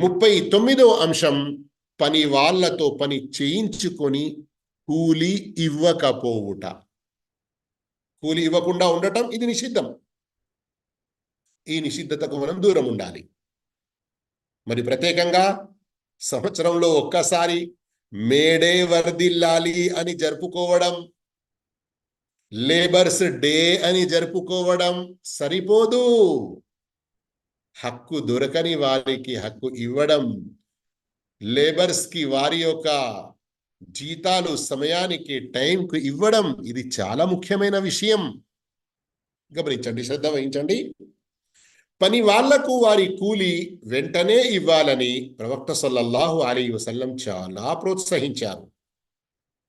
ముప్పై తొమ్మిదవ అంశం పని వాళ్ళతో పని చేయించుకొని కూలి ఇవ్వకపోవుట. కూలి ఇవ్వకుండా ఉండటం ఇది నిషిద్ధం. ఈ నిషిద్ధతకు మనం దూరం ఉండాలి. మరి ప్రత్యేకంగా సంవత్సరంలో ఒక్కసారి మేడే వర్దిల్లాలి అని జరుపుకోవడం లేబర్స్ డే అని జరుపుకోవడం సరిపోదు. హక్కు దొరకని వారికి హక్కు ఇవ్వడం లేబర్స్కి వారి యొక్క జీతాలు సమయానికి టైంకు ఇవ్వడం ఇది చాలా ముఖ్యమైన విషయం. గమనించండి శ్రద్ధ వహించండి. పని వాళ్ళకు వారి కూలి వెంటనే ఇవ్వాలని ప్రవక్త సల్లల్లాహు అలీ వసల్లం చాలా ప్రోత్సహించారు.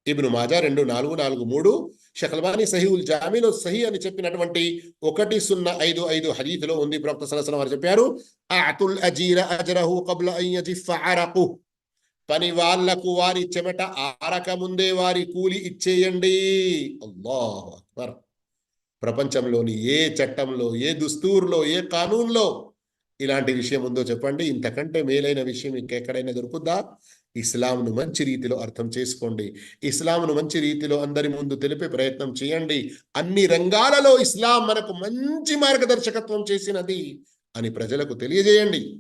ఇబ్ను మాజా రెండు నాలుగు నాలుగు మూడు. షకల్బాని సహీవుల్ జామీలో సహీ అని చెప్పినటువంటి ఒకటి సున్నా ఐదు ఐదు హదీతులో ఉంది. ప్రవక్త సలసలం వారు చెప్పారు అతుల్ అజీర అజరహు కబ్ల అరకు పని వాళ్ళకు వారి చెమట ఆరక ముందే వారి కూలి ఇచ్చేయండి. అల్లాహ్ అక్బర్. ప్రపంచంలోని ఏ చట్టంలో ఏ దుస్తూర్లో ఏ కానూన్లో ఇలాంటి విషయం ఉందో చెప్పండి. ఇంతకంటే మేలైన విషయం ఇంకెక్కడైనా దొరుకుద్దా? ఇస్లాంను మంచి రీతిలో అర్థం చేసుకోండి. ఇస్లాంను మంచి రీతిలో అందరి ముందు తెలిపే ప్రయత్నం చేయండి. అన్ని రంగాలలో ఇస్లాం మనకు మంచి మార్గదర్శకత్వం చేసినది అని ప్రజలకు తెలియజేయండి.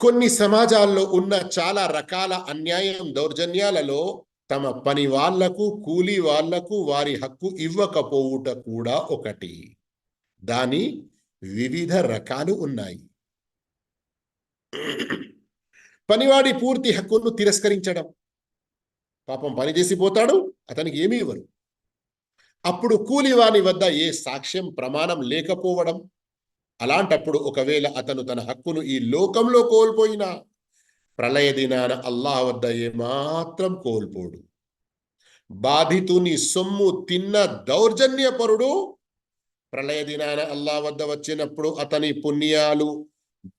కొన్ని సమాజాల్లో ఉన్న చాలా రకాల అన్యాయం దౌర్జన్యాలలో తమ పని వాళ్ళకు కూలి వాళ్ళకు వారి హక్కు ఇవ్వకపోవుట కూడా ఒకటి. దాని వివిధ రకాలు ఉన్నాయి. పనివాడి పూర్తి హక్కును తిరస్కరించడం. పాపం పని చేసిపోతాడు అతనికి ఏమీ ఇవ్వరు అప్పుడు కూలివాని వద్ద ఏ సాక్ష్యం ప్రమాణం లేకపోవడం? అలాంటప్పుడు ఒకవేళ అతను తన హక్కును ఈ లోకంలో కోల్పోయినా ప్రళయ దినాన అల్లాహ్ వద్ద ఏమాత్రం కోల్పోడు. బాధితుని సొమ్ము తిన్న దౌర్జన్యపరుడు ప్రళయ దినాన అల్లా వద్ద వచ్చినప్పుడు అతని పుణ్యాలు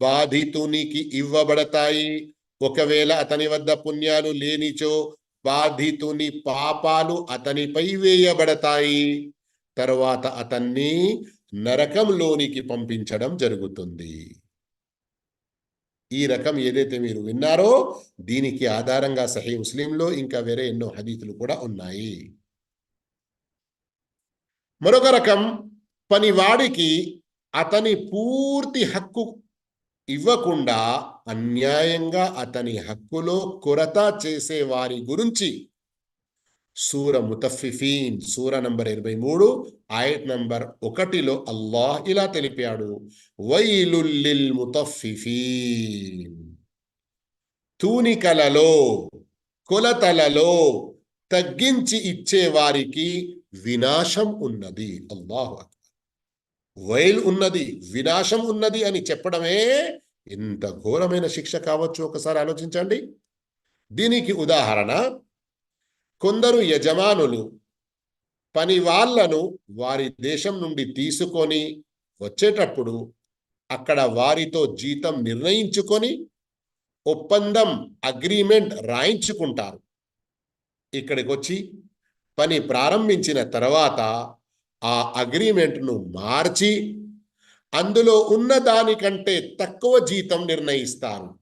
బాధితునికి ఇవ్వబడతాయి. ఒకవేళ అతని వద్ద పుణ్యాలు లేనిచో బాధితుని పాపాలు అతనిపై వేయబడతాయి. తర్వాత అతన్ని నరకంలోనికి పంపించడం జరుగుతుంది. ఈ రకం ఏదైతే మీరు విన్నారో దీనికి ఆధారంగా సహీ ముస్లింలో ఇంకా వేరే ఎన్నో హదీతులు కూడా ఉన్నాయి. మరొక రకం పనివాడికి అతని పూర్తి హక్కు ఇవ్వకుండా అన్యాయంగా అతని హక్కులో కొరత చేసే వారి గురించి సూర ముతఫిఫీన్ సూర నంబర్ ఇరవై మూడు ఆయత్ నంబర్ ఒకటిలో అల్లాహ్ ఇలా తెలిపాడు. వైలుల్లిల్ ముతఫిఫీన్ తూనికలలో కొలతలలో తగ్గించి ఇచ్చే వారికి వినాశం ఉన్నది. అల్లాహు వైల్ ఉన్నది వినాశం ఉన్నది అని చెప్పడమే ఎంత ఘోరమైన శిక్ష కావచ్చు ఒకసారి ఆలోచించండి. దీనికి ఉదాహరణ కొందరు యజమానులు పని వాళ్ళను వారి దేశం నుండి తీసుకొని వచ్చేటప్పుడు అక్కడ వారితో జీతం నిర్ణయించుకొని ఒప్పందం అగ్రిమెంట్ రాయించుకుంటారు. ఇక్కడికి వచ్చి పని ప్రారంభించిన తర్వాత ఆ అగ్రిమెంట్ను మార్చి అందులో ఉన్న దానికంటే తక్కువ జీతం నిర్ణయిస్తారు.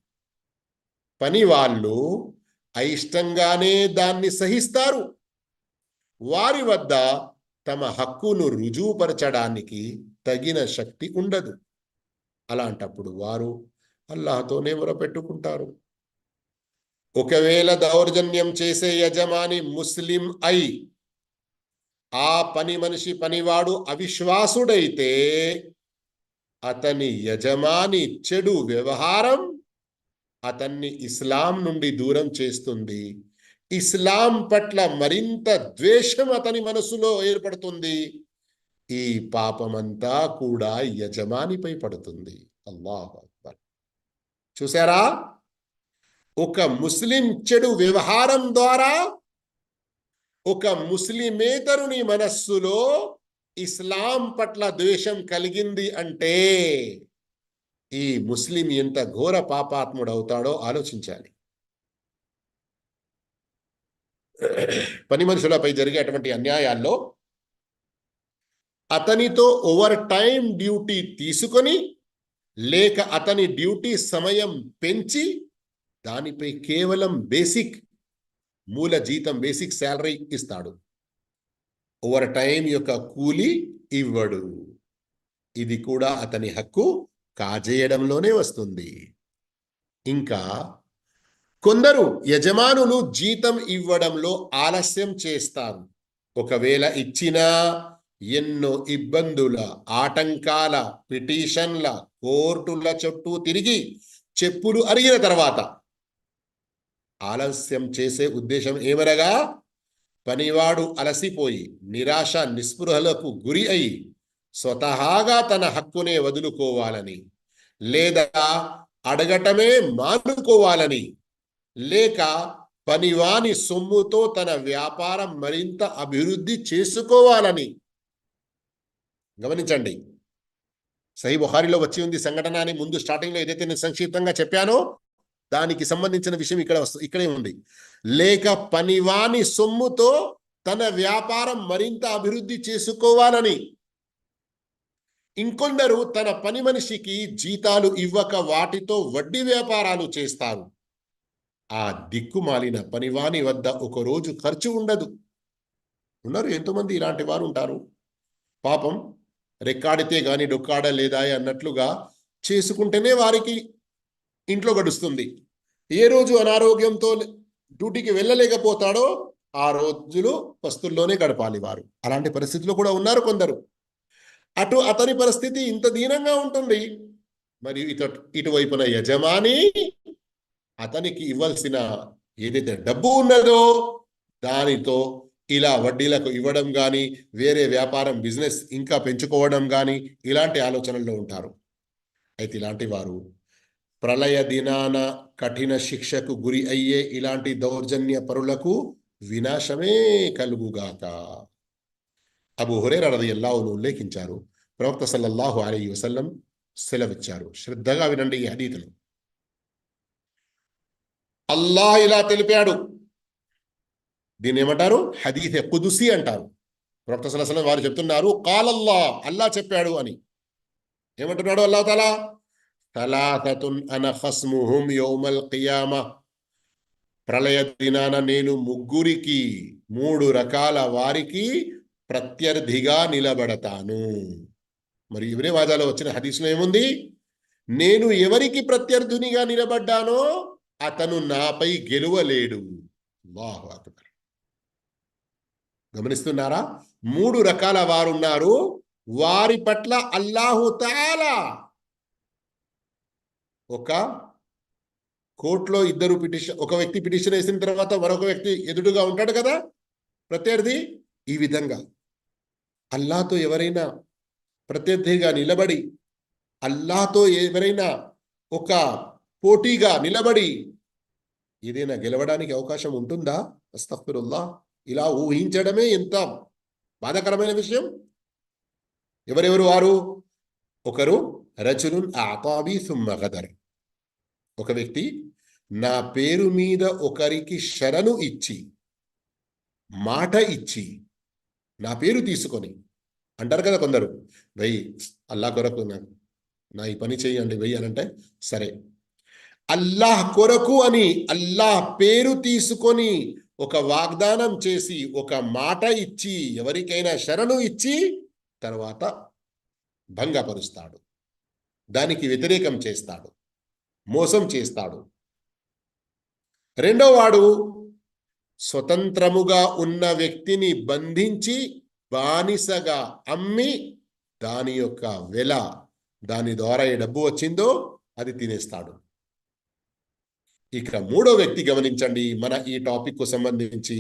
పని వాళ్ళు అయిష్టంగానే దాన్ని సహిస్తారు. వారి వద్ద తమ హక్కును రుజువుపరచడానికి తగిన శక్తి ఉండదు. అలాంటప్పుడు వారు అల్లాహతోనే మొరపెట్టుకుంటారు. ఒకవేళ దౌర్జన్యం చేసే యజమాని ముస్లిం అయి ఆ పని మనిషి పనివాడు అవిశ్వాసుడైతే అతని యజమాని చెడు వ్యవహారం అతన్ని ఇస్లాం నుండి దూరం చేస్తుంది. ఇస్లాం పట్ల మరింత ద్వేషం అతని మనసులో ఏర్పడుతుంది. ఈ పాపమంతా కూడా యజమానిపై పడుతుంది. అల్లాహ్ అక్బర్. చూసారా ఒక ముస్లిం చెడు వ్యవహారం ద్వారా ఒక ముస్లిమేతరుని మనస్సులో ఇస్లాం పట్ల ద్వేషం కలిగింది అంటే ఈ ముస్లిం ఎంత ఘోర పాపాత్ముడవుతాడో ఆలోచించాలి. పని మనుషులపై జరిగేటువంటి అన్యాయాల్లో అతనితో ఓవర్ టైం డ్యూటీ తీసుకొని లేక అతని డ్యూటీ సమయం పెంచి దానిపై కేవలం బేసిక్ మూల జీతం బేసిక్ శాలరీ ఇస్తాడు. ఓవర్ టైం యొక్క కూలి ఇవ్వడు. ఇది కూడా అతని హక్కు కాజేయడంలోనే వస్తుంది. ఇంకా కొందరు యజమానులు జీతం ఇవ్వడంలో ఆలస్యం చేస్తారు. ఒకవేళ ఇచ్చినా ఎన్నో ఇబ్బందుల ఆటంకాల పిటిషన్ల కోర్టుల చుట్టూ తిరిగి చెప్పులు అరిగిన తర్వాత ఆలస్యం చేసే ఉద్దేశం ఏమనగా? పనివాడు అలసిపోయి నిరాశ నిస్పృహలకు గురి అయి స్వతహాగా తన హక్కునే వదులుకోవాలని లేదా అడగటమే మానుకోవాలని లేక పనివాని సొమ్ముతో తన వ్యాపారం మరింత అభివృద్ధి చేసుకోవాలని. గమనించండి. సహీ బుహారిలో వచ్చి ఉంది సంఘటన అని ముందు స్టార్టింగ్లో ఏదైతే నేను సంక్షిప్తంగా చెప్పానో దానికి సంబంధించిన విషయం ఇక్కడ వస్తుంది ఇక్కడే ఉంది. లేక పనివాని సొమ్ముతో తన వ్యాపారం మరింత అభివృద్ధి చేసుకోవాలని. ఇంకొందరు తన పని మనిషికి జీతాలు ఇవ్వక వాటితో వడ్డీ వ్యాపారాలు చేస్తారు. ఆ దిక్కుమాలిన పనివాని వద్ద ఒక రోజు ఖర్చు ఉండదు. ఉన్నారు ఎంతోమంది ఇలాంటి వారు ఉంటారు. పాపం రెక్కాడితే గాని డొక్కాడ లేదా అన్నట్లుగా చేసుకుంటేనే వారికి ఇంట్లో గడుస్తుంది. ఏ రోజు అనారోగ్యంతో డ్యూటీకి వెళ్ళలేకపోతాడో ఆ రోజులు పస్తుల్లోనే గడపాలి వారు. అలాంటి పరిస్థితులు కూడా ఉన్నారు కొందరు. అటు అతని పరిస్థితి ఇంత దీనంగా ఉంటుంది. మరియు ఇత ఇటువైపున యజమాని అతనికి ఇవ్వాల్సిన ఏదైతే డబ్బు ఉన్నదో దానితో ఇలా వడ్డీలకు ఇవ్వడం కానీ వేరే వ్యాపారం బిజినెస్ ఇంకా పెంచుకోవడం కానీ ఇలాంటి ఆలోచనల్లో ఉంటారు. అయితే ఇలాంటి వారు ప్రళయ దినాన కఠిన శిక్షకు గురి అయ్యే ఇలాంటి దౌర్జన్య పరులకు వినాశమే కలుగుగాక. అబు హురేర రదియల్లాహును ఉల్లేఖించారు. ప్రవక్త సల్లల్లాహు అలీ వసల్లం సెలవిచ్చారు. శ్రద్ధగా వినండి ఈ హదీతును. అల్లాహ్ ఇలా తెలిపాడు. దీన్ని ఏమంటారు? హదీత్ కుదుసి అంటారు. ప్రవక్త సలసలం వారు చెప్తున్నారు కాలల్లా అల్లా చెప్పాడు అని. ఏమంటున్నాడు అల్లా తలా? తలాతతున్ అన ఖస్ముహుం యౌమల్ కియామ ప్రళయ దినాన నేను ముగ్గురికి మూడు రకాల వారికి ప్రత్యర్థిగా నిలబడతాను. మరి ఇవరే వాదాలో వచ్చిన హదీస్లో ఏముంది? నేను ఎవరికి ప్రత్యర్థునిగా నిలబడ్డానో అతను నాపై గెలువలేడు. అక్బర్. గమనిస్తున్నారా? మూడు రకాల వారున్నారు వారి పట్ల అల్లాహు తాలా ఒక కోర్టులో ఇద్దరు పిటిషన్ ఒక వ్యక్తి పిటిషన్ వేసిన తర్వాత మరొక వ్యక్తి ఎదురుగా ఉంటాడు కదా? ప్రత్యర్థి ఈ విధంగా. అల్లాతో ఎవరైనా ప్రత్యర్థిగా నిలబడి అల్లాతో ఎవరైనా ఒక పోటీగా నిలబడి ఏదైనా గెలవడానికి అవకాశం ఉంటుందా? అస్తఫిరుల్లా ఇలా ఊహించడమే ఎంత బాధాకరమైన విషయం? ఎవరెవరు వారు? ఒకరు రజులున్ ఆతాబీ సుమ్మగదర్ ఒక వ్యక్తి నా పేరు మీద ఒకరికి శరణు ఇచ్చి మాట ఇచ్చి నా పేరు తీసుకొని అంటారు కదా కొందరు వెయ్యి అల్లా కొరకు నాకు నా ఈ పని చేయండి వెయ్యి అని అంటే సరే. అల్లాహ్ కొరకు అని అల్లాహ్ పేరు తీసుకొని ఒక వాగ్దానం చేసి ఒక మాట ఇచ్చి ఎవరికైనా శరణు ఇచ్చి తర్వాత భంగపరుస్తాడు. దానికి వ్యతిరేకం చేస్తాడు. మోసం చేస్తాడు. రెండోవాడు స్వతంత్రముగా ఉన్న వ్యక్తిని బంధించి బానిసగా అమ్మి దాని యొక్క వెల దాని ద్వారా ఏ డబ్బు వచ్చిందో అది తినేస్తాడు. ఇక్కడ మూడో వ్యక్తి గమనించండి మన ఈ టాపిక్కు సంబంధించి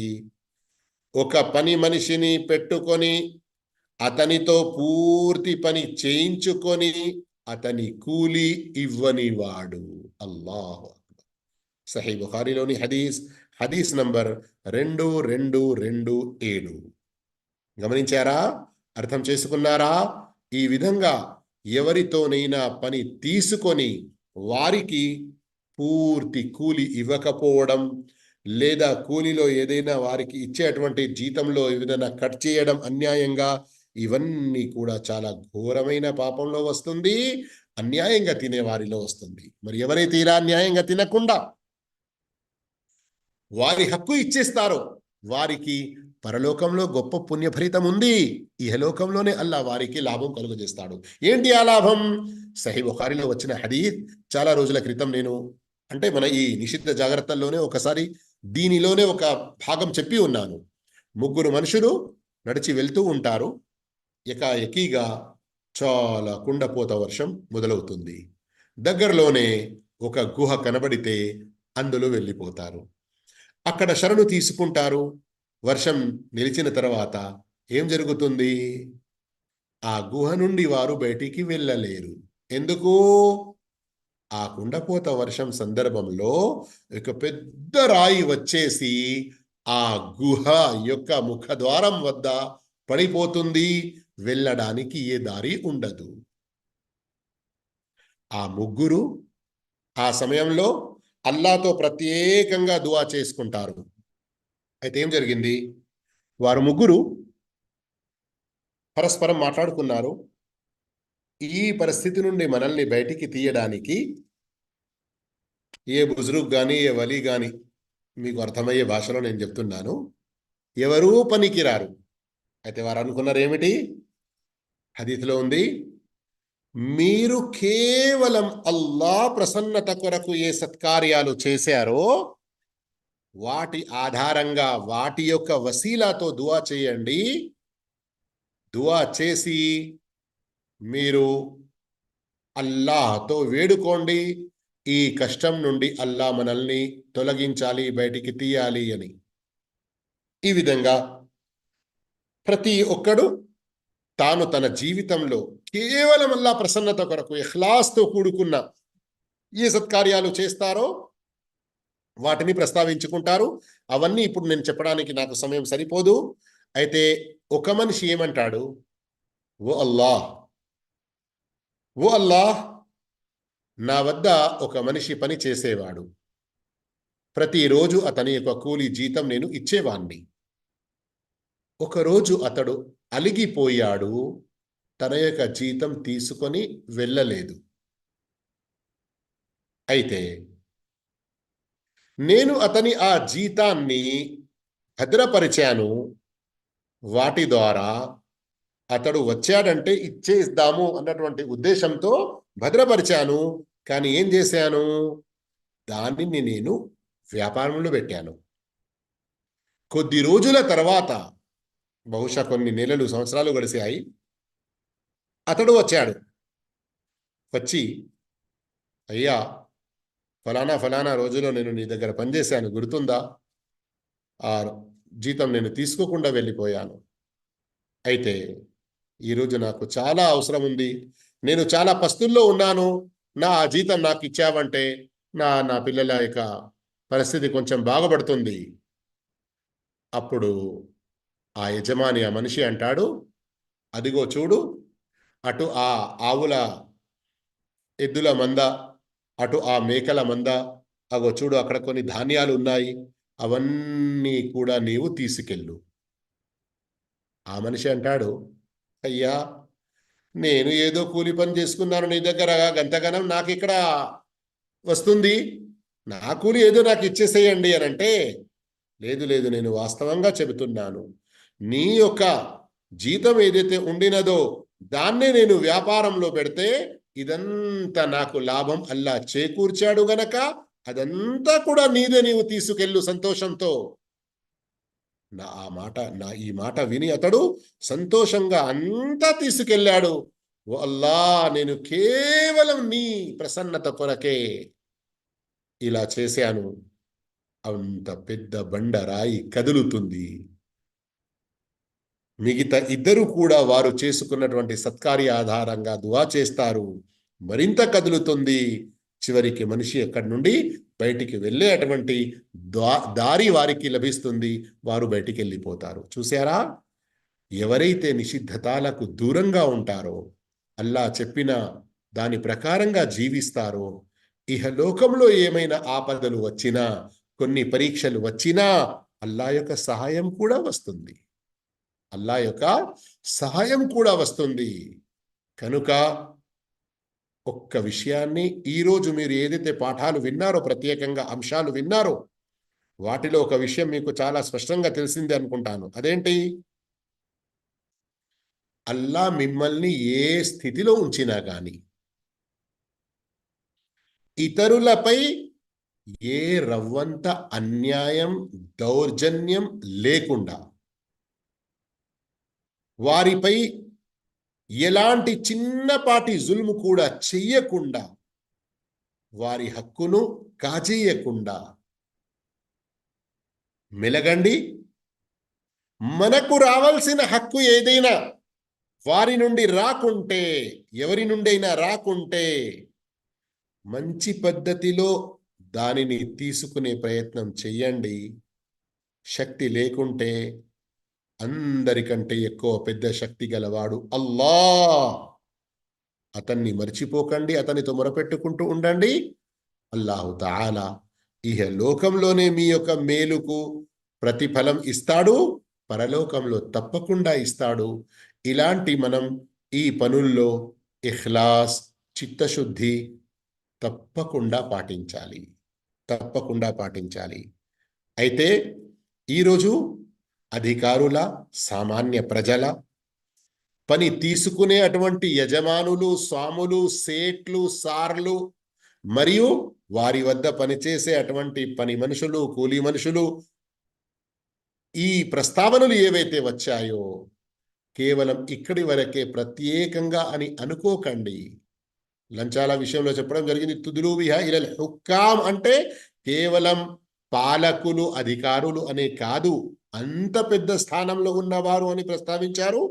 ఒక పని మనిషిని పెట్టుకొని అతనితో పూర్తి పని చేయించుకొని అతని కూలి ఇవ్వనివాడు. అల్లాహ్ సహీ బుఖారిలోని హదీస్ హదీస్ నంబర్ రెండు రెండు రెండు ఏడు. గమనించారా? అర్థం చేసుకున్నారా? ఈ విధంగా ఎవరితోనైనా పని తీసుకొని వారికి పూర్తి కూలి ఇవ్వకపోవడం లేదా కూలిలో ఏదైనా వారికి ఇచ్చేటువంటి జీతంలో ఏదైనా కట్ చేయడం అన్యాయంగా ఇవన్నీ కూడా చాలా ఘోరమైన పాపంలో వస్తుంది అన్యాయంగా తినే వారిలో వస్తుంది. మరి ఎవరైతే ఇలా అన్యాయంగా తినకుండా? వారి హక్కు ఇచ్చేస్తారో. వారికి పరలోకంలో గొప్ప పుణ్యఫలితం ఉంది. ఇహలోకంలోనే అల్లా వారికి లాభం కలుగజేస్తాడు. ఏంటి ఆ లాభం? సహీ బుఖారిలో వచ్చిన హదీత్ చాలా రోజుల క్రితం నేను అంటే మన ఈ నిషిద్ధ జాగ్రత్తల్లోనే ఒకసారి దీనిలోనే ఒక భాగం చెప్పి ఉన్నాను. ముగ్గురు మనుషులు నడిచి వెళ్తూ ఉంటారు. ఏకాఏకీగా చాలా కుండపోత వర్షం మొదలవుతుంది. దగ్గరలోనే ఒక గుహ కనబడితే అందులో వెళ్ళిపోతారు. అక్కడ శరణు తీసుకుంటారు. వర్షం నిలిచిన తర్వాత ఏం జరుగుతుంది? ఆ గుహ నుండి వారు బయటికి వెళ్ళలేరు. ఎందుకు? ఆ కుండపోత వర్షం సందర్భంలో ఒక పెద్ద రాయి వచ్చేసి ఆ గుహ యొక్క ముఖద్వారం వద్ద పడిపోతుంది. వెళ్ళడానికి ఏ దారి ఉండదు. ఆ ముగ్గురు ఆ సమయంలో అల్లాతో ప్రత్యేకంగా దువా చేసుకుంటారు. అయితే ఏం జరిగింది? వారు ముగ్గురు పరస్పరం మాట్లాడుకున్నారు. ఈ పరిస్థితి నుండి మనల్ని బయటికి తీయడానికి ఏ బుజురుగ్ కానీ ఏ వలి కానీ మీకు అర్థమయ్యే భాషలో నేను చెప్తున్నాను. ఎవరూ పనికిరారు. అయితే వారు అనుకున్నారు ఏమిటి? హదీత్లో ఉంది మీరు కేవలం అల్లా ప్రసన్నత కొరకు ఏ సత్కార్యాలు చేశారో వాటి ఆధారంగా వాటి యొక్క వసీలాతో దువా చేయండి. దువా చేసి మీరు అల్లాహతో వేడుకోండి. ఈ కష్టం నుండి అల్లా మనల్ని తొలగించాలి బయటికి తీయాలి అని. ఈ విధంగా ప్రతి ఒక్కడు తాను తన జీవితంలో కేవలం అల్లా ప్రసన్నత కొరకు ఎహ్లాస్తో కూడుకున్న ఏ సత్కార్యాలు చేస్తారో వాటిని ప్రస్తావించుకుంటారు. అవన్నీ ఇప్పుడు నేను చెప్పడానికి నాకు సమయం సరిపోదు. అయితే ఒక మనిషి ఏమంటాడు? ఓ అల్లాహ్! ఓ అల్లాహ్! నా వద్ద ఒక మనిషి పని చేసేవాడు. ప్రతిరోజు అతని యొక్క కూలి జీతం నేను ఇచ్చేవాణ్ణి. ఒకరోజు అతడు అలిగిపోయాడు తన యొక్క జీతం తీసుకొని వెళ్ళలేదు. అయితే నేను అతని ఆ జీతాన్ని భద్రపరిచాను. వాటి ద్వారా అతడు వచ్చాడంటే ఇచ్చేద్దాము అన్నటువంటి ఉద్దేశంతో భద్రపరిచాను. కానీ ఏం చేశాను? దానిని నేను వ్యాపారంలో పెట్టాను. కొద్ది రోజుల తర్వాత బహుశా కొన్ని నెలలు సంవత్సరాలు గడిచాయి. అతడు వచ్చాడు. వచ్చి అయ్యా ఫలానా ఫలానా రోజులో నేను నీ దగ్గర పనిచేశాను. గుర్తుందా? ఆ జీతం నేను తీసుకోకుండా వెళ్ళిపోయాను. అయితే ఈరోజు నాకు చాలా అవసరం ఉంది. నేను చాలా పస్తుల్లో ఉన్నాను. నా ఆ జీతం నాకు ఇచ్చావంటే నా నా పిల్లల యొక్క పరిస్థితి కొంచెం బాగుపడుతుంది. అప్పుడు ఆ యజమాని ఆ మనిషి అంటాడు అదిగో చూడు అటు ఆ ఆవుల ఎద్దుల మంద అటు ఆ మేకల మంద అగో చూడు అక్కడ కొన్ని ధాన్యాలు ఉన్నాయి అవన్నీ కూడా నీవు తీసుకెళ్ళు. ఆ మనిషి అంటాడు అయ్యా నేను ఏదో కూలి పని చేసుకున్నాను నీ దగ్గర గంతగనం నాకు ఇక్కడ వస్తుంది. నా కూలి ఏదో నాకు ఇచ్చేసేయండి అని అంటే లేదు లేదు నేను వాస్తవంగా చెబుతున్నాను. నీ యొక్క జీతం ఏదైతే ఉండినదో దాన్నే నేను వ్యాపారంలో పెడితే ఇదంతా నాకు లాభం. అల్లా చేకూర్చాడు గనక అదంతా కూడా నీదే నీవు తీసుకెళ్ళు సంతోషంతో. నా ఆ మాట నా ఈ మాట విని అతడు సంతోషంగా అంతా తీసుకెళ్ళాడు. ఓ అల్లా నేను కేవలం నీ ప్రసన్నత కొరకే ఇలా చేశాను. అంత పెద్ద బండరాయి కదులుతుంది. మిగతా ఇద్దరు కూడా వారు చేసుకున్నటువంటి సత్కార్య ఆధారంగా దువా చేస్తారు. మరింత కదులుతుంది. చివరికి మనిషి ఎక్కడి నుండి బయటికి వెళ్ళే అటువంటి దారి వారికి లభిస్తుంది. వారు బయటికి వెళ్ళిపోతారు. చూసారా ఎవరైతే నిషిద్ధతాలకు దూరంగా ఉంటారో అల్లా చెప్పిన దాని ప్రకారంగా జీవిస్తారో ఇహలోకంలో ఏమైనా ఆపదలు వచ్చినా కొన్ని పరీక్షలు వచ్చినా అల్లా యొక్క సహాయం కూడా వస్తుంది. అల్లా యొక్క సహాయం కూడా వస్తుంది. కనుక ఒక్క విషయాన్ని ఈరోజు మీరు ఏదైతే పాఠాలు విన్నారో ప్రత్యేకంగా అంశాలు విన్నారో వాటిలో ఒక విషయం మీకు చాలా స్పష్టంగా తెలిసింది అనుకుంటాను. అదేంటి? అల్లా మిమ్మల్ని ఏ స్థితిలో ఉంచినా కానీ ఇతరులపై ఏ రవ్వంత అన్యాయం దౌర్జన్యం లేకుండా వారిపై ఎలాంటి చిన్నపాటి జుల్ము కూడా చెయ్యకుండా వారి హక్కును కాజేయకుండా మెలగండి. మనకు రావాల్సిన హక్కు ఏదైనా వారి నుండి రాకుంటే ఎవరి నుండైనా రాకుంటే మంచి పద్ధతిలో దానిని తీసుకునే ప్రయత్నం చెయ్యండి. శక్తి లేకుంటే అందరికంటే ఎక్కువ పెద్ద శక్తి గలవాడు అల్లా అతన్ని మర్చిపోకండి అతనితో మొరపెట్టుకుంటూ ఉండండి. అల్లాహు తాలా ఇహ లోకంలోనే మీ యొక్క మేలుకు ప్రతిఫలం ఇస్తాడు పరలోకంలో తప్పకుండా ఇస్తాడు. ఇలాంటి మనం ఈ పనుల్లో ఇహ్లాస్ చిత్తశుద్ధి తప్పకుండా పాటించాలి తప్పకుండా పాటించాలి. అయితే ఈరోజు అధికారుల సామాన్య ప్రజల పని తీసుకునే అటువంటి యజమానులు స్వాములు సేట్లు సార్లు మరియు వారి వద్ద పనిచేసే అటువంటి పని మనుషులు కూలీ మనుషులు ఈ ప్రస్తావనలు ఏవైతే వచ్చాయో కేవలం ఇక్కడి వరకే ప్రత్యేకంగా అని అనుకోకండి. లంచాల విషయంలో చెప్పడం జరిగింది తుదులు విహ ఇలా హుక్కాం అంటే కేవలం పాలకులు అధికారులు అనే కాదు అంత పెద్ద స్థానంలో ఉన్నవారు అని ప్రస్తావించారు.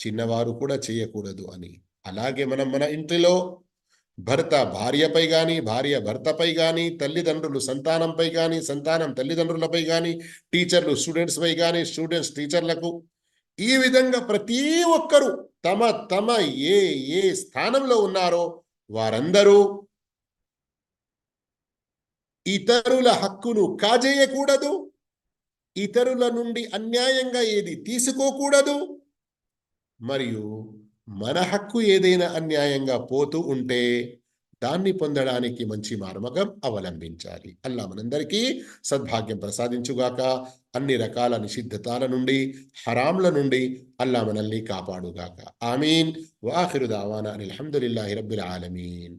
చిన్నవారు కూడా చేయకూడదు అని. అలాగే మనం మన ఇంటిలో భర్త భార్యపై కానీ భార్య భర్తపై కానీ తల్లిదండ్రులు సంతానంపై కానీ సంతానం తల్లిదండ్రులపై కానీ టీచర్లు స్టూడెంట్స్పై కానీ స్టూడెంట్స్ టీచర్లకు ఈ విధంగా ప్రతి ఒక్కరూ తమ తమ ఏ ఏ స్థానంలో ఉన్నారో వారందరూ ఇతరుల హక్కును కాజేయకూడదు. ఇతరుల నుండి అన్యాయంగా ఏది తీసుకోకూడదు. మరియు మన హక్కు ఏదైనా అన్యాయంగా పోతూ ఉంటే దాన్ని పొందడానికి మంచి మార్మగం అవలంబించాలి. అల్లా మనందరికీ సద్భాగ్యం ప్రసాదించుగాక. అన్ని రకాల నిషిద్ధతాల నుండి హరాంల నుండి అల్లా మనల్ని కాపాడుగాక. ఆమీన్. వాఖిరు దావానా అల్హమ్దులిల్లాహి రబ్బుల్ ఆలమీన్.